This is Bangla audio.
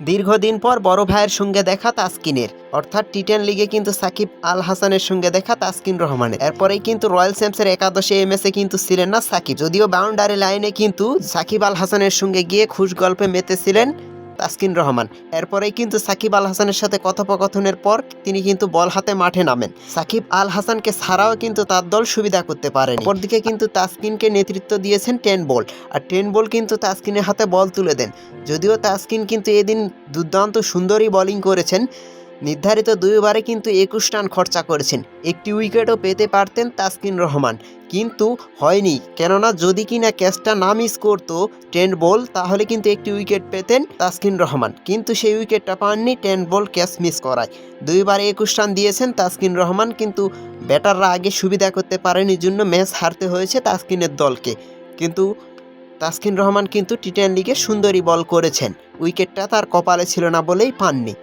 দীর্ঘদিন পর বড় ভাইয়ের সঙ্গে দেখা তাসকিনের। অর্থাৎ টি টেন লিগে কিন্তু সাকিব আল হাসানের সঙ্গে দেখা তাসকিন রহমানের। এরপরেই কিন্তু রয়্যাল চ্যাম্পসের একাদশে এম এসে কিন্তু ছিলেন না সাকিব। যদিও বাউন্ডারি লাইনে কিন্তু সাকিব আল হাসানের সঙ্গে গিয়ে খুশ গল্পে মেতেছিলেন তাসকিন রহমান। এরপরেই কিন্তু সাকিব আল হাসানের সাথে কথোপকথনের পর তিনি কিন্তু বল হাতে মাঠে নামেন। সাকিব আল হাসানকে ছাড়াও কিন্তু তার দল সুবিধা করতে পারেন। অপরদিকে কিন্তু তাসকিনকে নেতৃত্ব দিয়েছেন টেন বল আর টেন বল কিন্তু তাসকিনের হাতে বল তুলে দেন। যদিও তাসকিন কিন্তু এদিন দুর্দান্ত সুন্দরই বলিং করেছেন নির্ধারিত দুইবারে কিন্তু একুশ রান খরচা করেছেন। একটি উইকেটও পেতে পারতেন তাসকিন রহমান। কিন্তু হয়নি। কেননা যদি কিনা ক্যাচটা না মিস করতো টেন বল, তাহলে কিন্তু একটি উইকেট পেতেন তাসকিন রহমান। কিন্তু সেই উইকেটটা পাননি টেন বল ক্যাচ মিস করায়। দুইবার একুশ রান দিয়েছেন তাসকিন রহমান, কিন্তু ব্যাটাররা আগে সুবিধা করতে পারেনি জন্য ম্যাচ হারতে হয়েছে তাসকিনের দলকে। কিন্তু তাসকিন রহমান কিন্তু টি টেন লিগে সুন্দরী বল করেছেন। উইকেটটা তার কপালে ছিল না বলেই পাননি।